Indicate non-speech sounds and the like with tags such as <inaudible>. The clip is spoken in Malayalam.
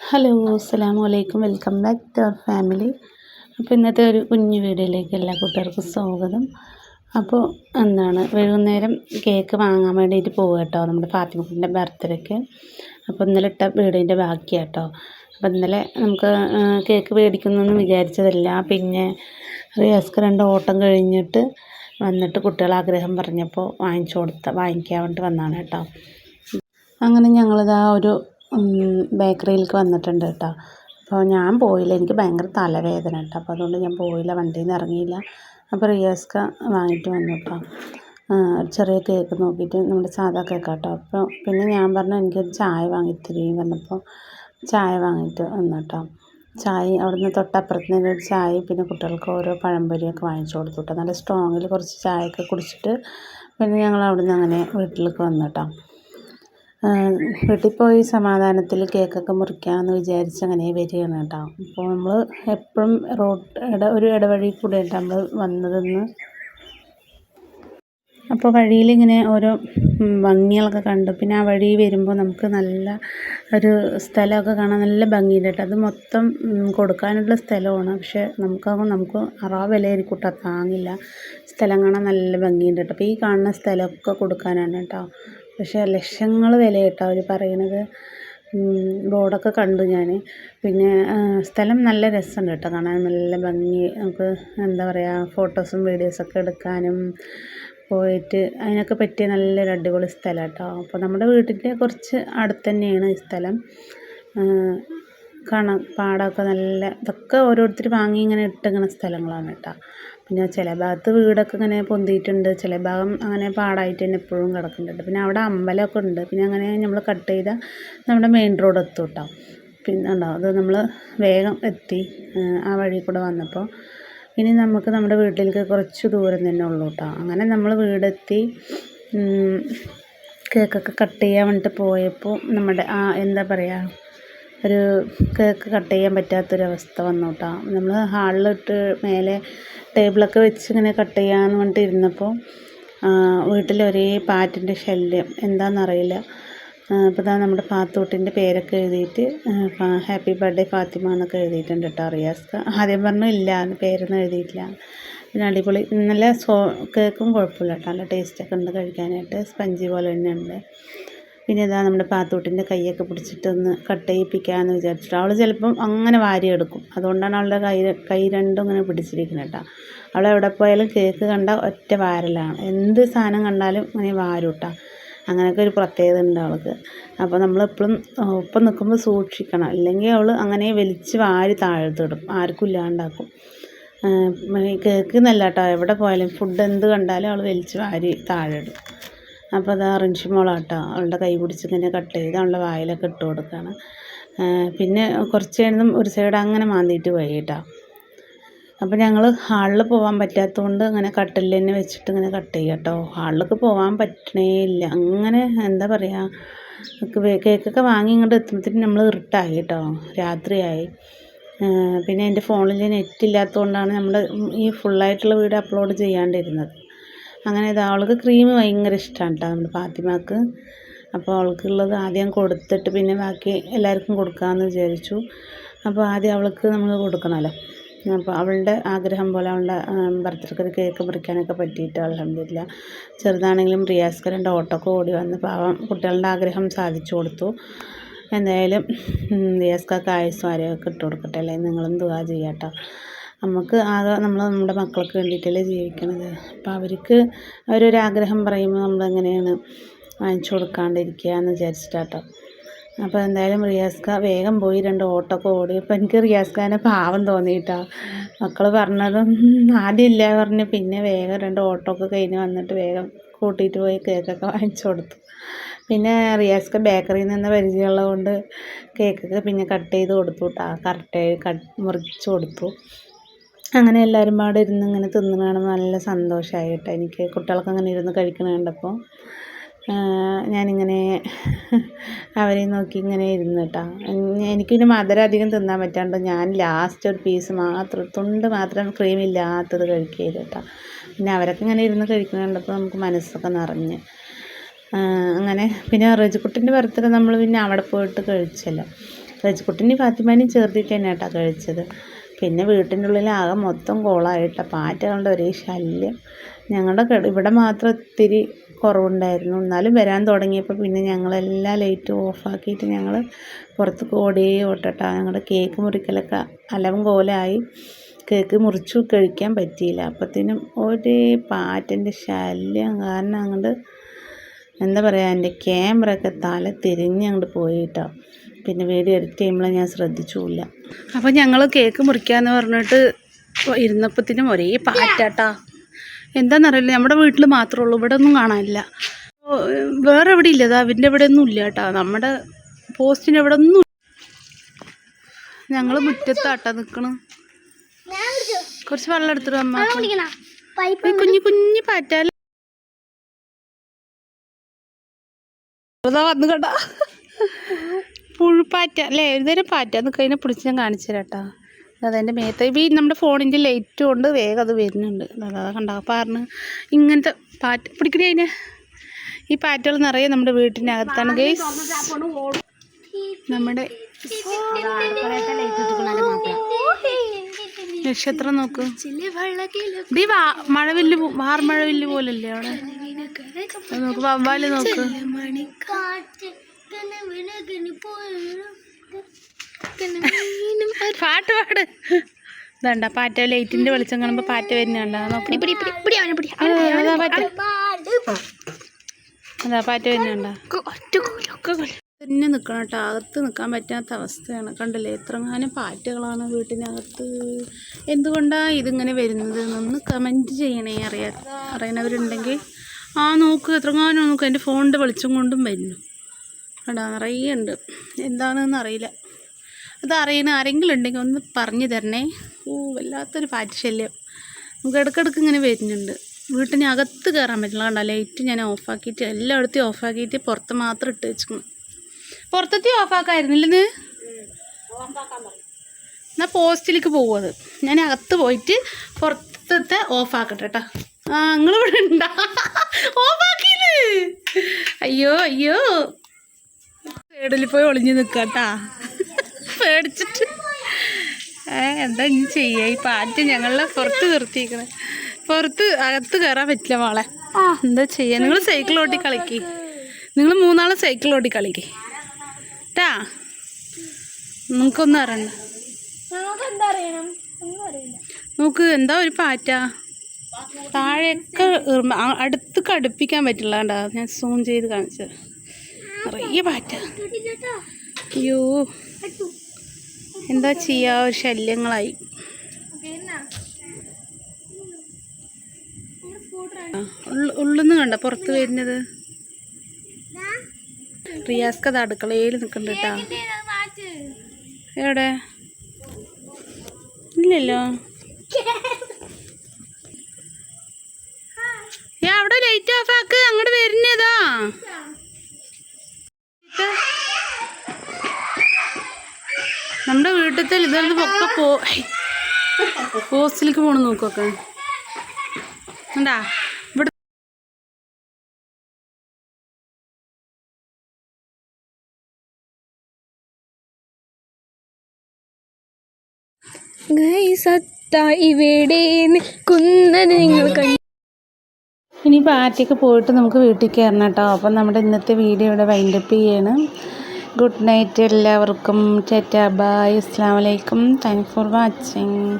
ഹലോ അസ്സാം വലൈക്കും welcome back to our family. അപ്പോൾ ഇന്നത്തെ ഒരു കുഞ്ഞു വീഡിയോയിലേക്ക് എല്ലാ കൂട്ടുകാർക്കും സ്വാഗതം. അപ്പോൾ എന്താണ് വൈകുന്നേരം കേക്ക് വാങ്ങാൻ വേണ്ടിയിട്ട് പോവുക കേട്ടോ. നമ്മുടെ ഫാത്തിമക്കുട്ടിന്റെ ബർത്ത്ഡേക്ക്. അപ്പോൾ ഇന്നലെ ഇട്ട വീഡിയോന്റെ ബാക്കിയാണ് കേട്ടോ. അപ്പോൾ ഇന്നലെ നമുക്ക് കേക്ക് മേടിക്കുന്നൊന്നും വിചാരിച്ചതല്ല. പിന്നെ റിയാസ്ക്ക് രണ്ട് ഓട്ടം കഴിഞ്ഞിട്ട് വന്നിട്ട് കുട്ടികൾ ആഗ്രഹം പറഞ്ഞപ്പോൾ വാങ്ങിച്ചു കൊടുത്ത വാങ്ങിക്കാൻ വേണ്ടിയിട്ട് വന്നതാണ് കേട്ടോ. അങ്ങനെ ഞങ്ങളിതാ ഒരു ബേക്കറിയിലേക്ക് വന്നിട്ടുണ്ട് കേട്ടോ. അപ്പോൾ ഞാൻ പോയില്ല. എനിക്ക് ഭയങ്കര തലവേദന കേട്ടോ. അപ്പോൾ അതുകൊണ്ട് ഞാൻ പോയില്ല. വണ്ടിയിൽ നിന്ന് ഇറങ്ങിയില്ല. അപ്പോൾ റിയാസ്ക വാങ്ങിയിട്ട് വന്നു കേട്ടോ. ചെറിയ കേക്ക് നോക്കിയിട്ട് നമ്മുടെ സാധാ കേക്ക് കേട്ടോ. അപ്പോൾ പിന്നെ ഞാൻ പറഞ്ഞു എനിക്കൊരു ചായ വാങ്ങിത്തരുകയും പറഞ്ഞപ്പോൾ ചായ വാങ്ങിയിട്ട് വന്നു കേട്ടോ. ചായ അവിടുന്ന് തൊട്ടപ്പുറത്ത് ഒരു ചായ പിന്നെ കുട്ടികൾക്ക് ഓരോ പഴംപൊരിയൊക്കെ വാങ്ങിച്ചു കൊടുത്തു കേട്ടോ. നല്ല സ്ട്രോങ്ങിൽ കുറച്ച് ചായയൊക്കെ കുടിച്ചിട്ട് പിന്നെ ഞങ്ങൾ അവിടുന്ന് അങ്ങനെ വീട്ടിലേക്ക് വന്നു കേട്ടോ. വീട്ടിൽ പോയി സമാധാനത്തിൽ കേക്കൊക്കെ മുറിക്കാമെന്ന് വിചാരിച്ച് അങ്ങനെ വരികയാണ് കേട്ടോ. അപ്പോൾ നമ്മൾ എപ്പോഴും റോഡ് ഇട ഒരു ഇടവഴി കൂടെ ആയിട്ടാണ് നമ്മൾ വന്നതെന്ന്. അപ്പോൾ വഴിയിലിങ്ങനെ ഓരോ ഭംഗികളൊക്കെ കണ്ടു. പിന്നെ ആ വഴി വരുമ്പോൾ നമുക്ക് നല്ല ഒരു സ്ഥലമൊക്കെ കാണാൻ നല്ല ഭംഗിയുണ്ട് കേട്ടോ. അത് മൊത്തം കൊടുക്കാനുള്ള സ്ഥലമാണ്. പക്ഷേ നമുക്കാകുമ്പോൾ നമുക്ക് അറാ വിലയായിരിക്കും കേട്ടോ. താങ്ങില്ല. സ്ഥലം കാണാൻ നല്ല ഭംഗിയുണ്ട് കേട്ടോ. അപ്പോൾ ഈ കാണുന്ന സ്ഥലമൊക്കെ കൊടുക്കാനാണ് കേട്ടോ. പക്ഷേ ലക്ഷങ്ങൾ വില കേട്ടോ അവർ പറയണത് ബോർഡൊക്കെ കണ്ടു ഞാൻ പിന്നെ സ്ഥലം നല്ല രസമുണ്ട് കേട്ടോ കാണാൻ. നല്ല ഭംഗി. നമുക്ക് എന്താ പറയുക ഫോട്ടോസും വീഡിയോസൊക്കെ എടുക്കാനും പോയിട്ട് അതിനൊക്കെ പറ്റിയ നല്ലൊരു അടിപൊളി സ്ഥലം കേട്ടോ. അപ്പോൾ നമ്മുടെ വീട്ടിന്റെ കുറച്ച് അടുത്ത് തന്നെയാണ് ഈ സ്ഥലം. കാണാം പാടമൊക്കെ നല്ല ഇതൊക്കെ ഓരോരുത്തർ വാങ്ങി ഇങ്ങനെ ഇട്ടിങ്ങനെ സ്ഥലങ്ങളാണ് കേട്ടോ. പിന്നെ ചില ഭാഗത്ത് വീടൊക്കെ ഇങ്ങനെ പൊന്തിയിട്ടുണ്ട് ചില ഭാഗം അങ്ങനെ പാടായിട്ട് തന്നെ എപ്പോഴും കിടക്കുന്നുണ്ട്. പിന്നെ അവിടെ അമ്പലമൊക്കെ ഉണ്ട്. പിന്നെ അങ്ങനെ നമ്മൾ കട്ട് ചെയ്താൽ നമ്മുടെ മെയിൻ റോഡ് എത്തും കേട്ടോ പിന്നെ ഉണ്ടാവും അത് നമ്മൾ വേഗം എത്തി ആ വഴി കൂടെ വന്നപ്പോൾ ഇനി നമുക്ക് നമ്മുടെ വീട്ടിലേക്ക് കുറച്ച് ദൂരം തന്നെ ഉള്ളൂ കേട്ടോ അങ്ങനെ നമ്മൾ വീടെത്തി കേക്കൊക്കെ കട്ട് ചെയ്യാൻ വേണ്ടിയിട്ട് പോയപ്പോൾ നമ്മുടെ ആ എന്താ പറയുക ഒരു കേക്ക് കട്ട് ചെയ്യാൻ പറ്റാത്തൊരവസ്ഥ വന്നു കേട്ടോ നമ്മൾ ഹാളിലിട്ട് മേലെ ടേബിളൊക്കെ വെച്ച് ഇങ്ങനെ കട്ട് ചെയ്യാമെന്ന് പറഞ്ഞിട്ട് ഇരുന്നപ്പോൾ വീട്ടിൽ ഒരേ പാറ്റിന്റെ ശല്യം എന്താണെന്നറിയില്ല അപ്പോൾ ഇതാ നമ്മുടെ പാത്തൂട്ടിന്റെ പേരൊക്കെ എഴുതിയിട്ട് ഹാപ്പി ബർത്ത്ഡേ ഫാത്തിമ എന്നൊക്കെ എഴുതിയിട്ടുണ്ട് കേട്ടോ റിയാസ് ആദ്യം പറഞ്ഞു ഇല്ല പേരൊന്നും എഴുതിയിട്ടില്ല. പിന്നെ അടിപൊളി നല്ല സോ കേക്കും കുഴപ്പമില്ല കേട്ടോ നല്ല ടേസ്റ്റൊക്കെ ഉണ്ട് കഴിക്കാനായിട്ട്. സ്പഞ്ചി പോലെ തന്നെ ഉണ്ട്. പിന്നെ ഇതാ നമ്മുടെ പാത്തൂട്ടിന്റെ കൈയൊക്കെ പിടിച്ചിട്ടൊന്ന് കട്ട് ചെയ്യിപ്പിക്കാമെന്ന് വിചാരിച്ചിട്ട് അവൾ ചിലപ്പം അങ്ങനെ വാരിയെടുക്കും അതുകൊണ്ടാണ് അവളുടെ കൈ കൈ രണ്ടും ഇങ്ങനെ പിടിച്ചിരിക്കുന്നത് കേട്ടോ. അവൾ എവിടെ പോയാലും കേക്ക് കണ്ട ഒറ്റ വാരലാണ്. എന്ത് സാധനം കണ്ടാലും ഇങ്ങനെ വാരും കേട്ടോ. അങ്ങനെയൊക്കെ ഒരു പ്രത്യേകത ഉണ്ട് അവൾക്ക്. അപ്പോൾ നമ്മൾ എപ്പോഴും ഒപ്പം നിൽക്കുമ്പോൾ സൂക്ഷിക്കണം. അല്ലെങ്കിൽ അവൾ അങ്ങനെ വലിച്ച് വാരി താഴ്ത്തിടും. ആർക്കും ഇല്ലാണ്ടാക്കും. കേക്ക് എന്നല്ല കേട്ടോ. എവിടെ പോയാലും ഫുഡ് എന്ത് കണ്ടാലും അവൾ വലിച്ച് വാരി താഴെ ഇടും അപ്പോൾ അത് റിൻഷി മോളാട്ടോ. അവളുടെ കൈ പിടിച്ച് ഇങ്ങനെ കട്ട് ചെയ്ത് അവളുടെ വായിലൊക്കെ ഇട്ട് കൊടുക്കുകയാണ് പിന്നെ കുറച്ച് കഴിയുമ്പം ഒരു സൈഡ് അങ്ങനെ മാന്തിയിട്ട് പോയി കേട്ടോ. അപ്പോൾ ഞങ്ങൾ ഹാളിൽ പോകാൻ പറ്റാത്തതുകൊണ്ട് അങ്ങനെ കട്ടിൽ തന്നെ വെച്ചിട്ട് ഇങ്ങനെ കട്ട് ചെയ്യുക കേട്ടോ. ഹാളിലേക്ക് പോകാൻ പറ്റണേ ഇല്ല. അങ്ങനെ എന്താ പറയുക കേക്കൊക്കെ വാങ്ങി ഇങ്ങോട്ട് എത്തുമ്പോഴത്തേക്കും നമ്മൾ ഇരുട്ടായി കേട്ടോ. രാത്രിയായി. പിന്നെ എന്റെ ഫോണിൽ നെറ്റ് ഇല്ലാത്തതുകൊണ്ടാണ് നമ്മൾ ഈ ഫുള്ളായിട്ടുള്ള വീഡിയോ അപ്ലോഡ് ചെയ്യാണ്ടിരുന്നത്. അങ്ങനെ ഇത് അവൾക്ക് ക്രീം ഭയങ്കര ഇഷ്ടമാണ് കേട്ടോ നമ്മുടെ ഫാത്തിമാക്ക്. അപ്പോൾ അവൾക്കുള്ളത് ആദ്യം കൊടുത്തിട്ട് പിന്നെ ബാക്കി എല്ലാവർക്കും കൊടുക്കാമെന്ന് വിചാരിച്ചു. അപ്പോൾ ആദ്യം അവൾക്ക് നമ്മൾ കൊടുക്കണമല്ലോ അപ്പോൾ അവളുടെ ആഗ്രഹം പോലെ അവളുടെ ബർത്ത്ഡേക്ക് കേക്ക് മുറിക്കാനൊക്കെ പറ്റിയിട്ട് അലഹമില്ല ചെറുതാണെങ്കിലും റിയാസ്ക്ക് രണ്ട് ഓടി വന്ന് പാവം കുട്ടികളുടെ ആഗ്രഹം സാധിച്ചു കൊടുത്തു. എന്തായാലും റിയാസ്ക്കൊക്കെ ആയുസ്സും ആരെയൊക്കെ ഇട്ട് കൊടുക്കട്ടെ അല്ലെങ്കിൽ നിങ്ങളും ദുവാ ചെയ്യാം കേട്ടോ നമുക്ക് ആകെ നമ്മൾ നമ്മുടെ മക്കൾക്ക് വേണ്ടിയിട്ടല്ലേ ജീവിക്കണത്. അപ്പം അവർക്ക് അവരൊരാഗ്രഹം പറയുമ്പോൾ നമ്മളെങ്ങനെയാണ് വാങ്ങിച്ചു കൊടുക്കാണ്ടിരിക്കുക എന്ന് വിചാരിച്ചിട്ടാട്ടോ. അപ്പോൾ എന്തായാലും റിയാസ്ക വേഗം പോയി രണ്ട് ഓട്ടൊക്കെ ഓടി. അപ്പോൾ എനിക്ക് റിയാസ്ഖാനെ പാവം തോന്നിയിട്ടാ. മക്കൾ പറഞ്ഞതും ആദ്യം ഇല്ല പറഞ്ഞ് പിന്നെ വേഗം രണ്ട് ഓട്ടൊക്കെ കഴിഞ്ഞ് വന്നിട്ട് വേഗം കൂട്ടിയിട്ട് പോയി കേക്കൊക്കെ വാങ്ങിച്ചു കൊടുത്തു. പിന്നെ റിയാസ്ക ബേക്കറിയിൽ നിന്ന് പരിചയമുള്ളത് കൊണ്ട് കേക്കൊക്കെ പിന്നെ കട്ട് ചെയ്ത് കൊടുത്തു കേട്ടോ കറക്റ്റ് കട്ട് മുറിച്ച് കൊടുത്തു. അങ്ങനെ എല്ലാവരും പാടെ ഇരുന്ന് ഇങ്ങനെ തിന്നുന്ന കാണുമ്പോൾ നല്ല സന്തോഷമായി കേട്ടോ എനിക്ക് കുട്ടികളൊക്കെ അങ്ങനെ ഇരുന്ന് കഴിക്കണ കണ്ടപ്പോൾ ഞാനിങ്ങനെ അവരെ നോക്കി ഇങ്ങനെ ഇരുന്നു കേട്ടോ എനിക്ക് പിന്നെ മധുരം അധികം തിന്നാൻ പറ്റാണ്ട് ഞാൻ ലാസ്റ്റ് ഒരു പീസ് മാത്രം തുണ്ട് മാത്രം ക്രീം ഇല്ലാത്തത് കഴിക്കുകയത് കേട്ടോ പിന്നെ അവരൊക്കെ ഇങ്ങനെ ഇരുന്ന് കഴിക്കണ കണ്ടപ്പോൾ നമുക്ക് മനസ്സൊക്കെ നിറഞ്ഞ്. അങ്ങനെ പിന്നെ റജിക്കുട്ടിന്റെ ബർത്ത്ഡേ നമ്മൾ പിന്നെ അവിടെ പോയിട്ട് കഴിച്ചല്ലോ. റജിക്കുട്ടിന്റെ ഫാത്തിമാനും ചേർത്തിട്ട് തന്നെ കേട്ടോ കഴിച്ചത്. പിന്നെ വീട്ടിന്റെ ഉള്ളിലാകെ മൊത്തം കോളായിട്ട. പാറ്റകളുടെ ഒരേ ശല്യം. ഞങ്ങളുടെ കട ഇവിടെ മാത്രം ഇത്തിരി കുറവുണ്ടായിരുന്നു. എന്നാലും വരാൻ തുടങ്ങിയപ്പോൾ പിന്നെ ഞങ്ങളെല്ലാം ലൈറ്റും ഓഫാക്കിയിട്ട് ഞങ്ങൾ പുറത്തേക്ക് ഓടിയേ ഓട്ടട്ടാ. ഞങ്ങളുടെ കേക്ക് മുറിക്കലൊക്കെ അലവും കോലായി. കേക്ക് മുറിച്ചു കഴിക്കാൻ പറ്റിയില്ല. അപ്പത്തേനും ഒരേ പാറ്റന്റെ ശല്യം കാരണം അങ്ങോട്ട് എന്താ പറയുക എന്റെ ക്യാമറയൊക്കെ തല തിരിഞ്ഞ് അങ്ങോട്ട് പോയി കേട്ടോ പിന്നെ വീഡിയോ എഡിറ്റ് ചെയ്യുമ്പോൾ ഞാൻ ശ്രദ്ധിച്ചുമില്ല. അപ്പോൾ ഞങ്ങൾ കേക്ക് മുറിക്കാന്ന് പറഞ്ഞിട്ട് ഇരുന്നപ്പത്തിനും ഒരേ പാറ്റാട്ടാ. എന്താണെന്നറിയില്ല നമ്മുടെ വീട്ടിൽ മാത്രമേ ഉള്ളൂ ഇവിടെ ഒന്നും കാണാനില്ല വേറെ എവിടെ ഇല്ല അതാ അവന്റെ ഇവിടെ ഒന്നും ഇല്ല കേട്ടോ. നമ്മുടെ പോസ്റ്റിന് ഇവിടെ ഒന്നും ഞങ്ങൾ മുറ്റത്താട്ടാ നിൽക്കണ് കുറച്ച് വെള്ളം എടുത്തിട്ട് അമ്മ കുഞ്ഞു കുഞ്ഞു പാറ്റാല. വന്നു കേട്ടാ. പുഴുപ്പാറ്റ അല്ലേ? ഒരുതരം പാറ്റ. അത് കഴിഞ്ഞാൽ പിടിച്ച് ഞാൻ കാണിച്ചു തരാട്ടാ അതെന്റെ മേത്ത്. ഈ നമ്മുടെ ഫോണിന്റെ ലൈറ്റ് കൊണ്ട് വേഗം അത് വരുന്നുണ്ട്. അതാ കണ്ടാ? പറഞ്ഞ് ഇങ്ങനത്തെ പാറ്റ പിടിക്കണേ അതിനെ. ഈ പാറ്റകൾ നിറയെ നമ്മുടെ വീട്ടിന്റെ അകത്താണ് ഗൈസ് നമ്മുടെ നക്ഷത്രം നോക്ക്. ഡീ വാ മഴവില്ല് വാർമഴവില്ല് പോലല്ലേ അവിടെ? നോക്ക് വവ്വാൽ നോക്ക്. പാട്ട് പാട്. ഇതണ്ട പാറ്റ ലൈറ്റിന്റെ വെളിച്ചം കാണുമ്പോ പാറ്റ വരുന്നുണ്ട് അതാ പാറ്റ വരുന്നുണ്ടോ പാറ്റ വരുന്നുണ്ട തന്നെ നിൽക്കണം കേട്ടോ. അകത്ത് നിക്കാൻ പറ്റാത്ത അവസ്ഥയാണ്. കണ്ടില്ലേ എത്രങ്ങാനും പാറ്റകളാണ് വീട്ടിനകത്ത്. എന്തുകൊണ്ടാണ് ഇതിങ്ങനെ വരുന്നത്? എന്നൊന്ന് കമന്റ് ചെയ്യണേ അറിയാ അറിയണവരുണ്ടെങ്കിൽ. ആ നോക്ക് എത്രങ്ങാനും നോക്ക്. എന്റെ ഫോണിന്റെ വെളിച്ചം കൊണ്ടും വരുന്നു. കേട്ടോ നിറയെ ഉണ്ട്. എന്താണെന്ന് അറിയില്ല. അത് അറിയണ ആരെങ്കിലും ഉണ്ടെങ്കിൽ ഒന്ന് പറഞ്ഞു തരണേ. ഓ വല്ലാത്തൊരു പാറ്റ് ശല്യം നമുക്ക് ഇടയ്ക്കിടയ്ക്ക് ഇങ്ങനെ വരുന്നുണ്ട്. വീട്ടിനകത്ത് കയറാൻ പറ്റില്ല. കണ്ടോ ലൈറ്റ് ഞാൻ ഓഫാക്കിയിട്ട് എല്ലായിടത്തും ഓഫാക്കിയിട്ട് പുറത്ത് മാത്രം ഇട്ട് വെച്ചു പുറത്തെത്തി ഓഫാക്കായിരുന്നില്ലെന്ന്? എന്നാൽ പോസ്റ്റിലേക്ക് പോകും ഞാൻ അകത്ത് പോയിട്ട് പുറത്തത്തെ ഓഫാക്കട്ടെ കേട്ടോ. ആ നിങ്ങളിവിടെ ഉണ്ടാ? ഓഫാക്കിയില്ലേ? അയ്യോ അയ്യോ. സൈഡിൽ പോയി ഒളിഞ്ഞു നിൽക്കാട്ടാ പേടിച്ചിട്ട്. ഏ എന്താ ഇനി ചെയ്യുക ഈ പാറ്റ് ഞങ്ങളെ പുറത്ത് നിർത്തിയിരിക്കണേ പുറത്ത് അകത്ത് കയറാൻ പറ്റില്ല മോളെ. ആ. എന്താ ചെയ്യുക നിങ്ങൾ സൈക്കിൾ ഓട്ടി കളിക്ക്. നിങ്ങൾ മൂന്നാളെ സൈക്കിൾ ഓട്ടി കളിക്ക്. ട്ടാ. നിങ്ങൾക്കൊന്നും അറിയണ്ട നോക്ക് എന്താ ഒരു പാറ്റ? താഴെയൊക്കെ അടുത്ത് അടുപ്പിക്കാൻ പറ്റില്ല കേട്ടോ ഞാൻ സൂം ചെയ്ത് കാണിച്ചത്. നിറയെ പാറ്റ അയ്യോ. എന്താ ചെയ്യാ? ഒരു ശല്യങ്ങളായി. ഉള്ളിന്ന് കണ്ട പുറത്ത് വരുന്നത്? റിയാസ്ക അത് അടുക്കളയിൽ നിൽക്കുന്നുണ്ട് കേട്ടാ. എവിടെ? ഇല്ലല്ലോ. <laughs> ഏ അവിടെ ലൈറ്റ് ഓഫ് ആക്ക്. അങ്ങോട്ട് വരുന്നതാ നമ്മുടെ വീട്ടിൽ ഇതൊന്നും ഒക്കെ പോ പോസ്റ്റിലേക്ക് പോണ നോക്കൊക്കെ. ഉണ്ടാ ഇവിടെ ഇവിടെ നിൽക്കുന്നത് നിങ്ങൾ കണ്ടു ഇനി പാർട്ടിക്ക് പോയിട്ട് നമുക്ക് വീട്ടിൽ കയറണം കേട്ടോ. അപ്പം നമ്മുടെ ഇന്നത്തെ വീഡിയോ ഇവിടെ വൈൻഡപ്പ് ചെയ്യാണ്. ഗുഡ് നൈറ്റ് എല്ലാവർക്കും. Tata bye. അസ്സാം വലൈക്കും താങ്ക് ഫോർ വാച്ചിങ്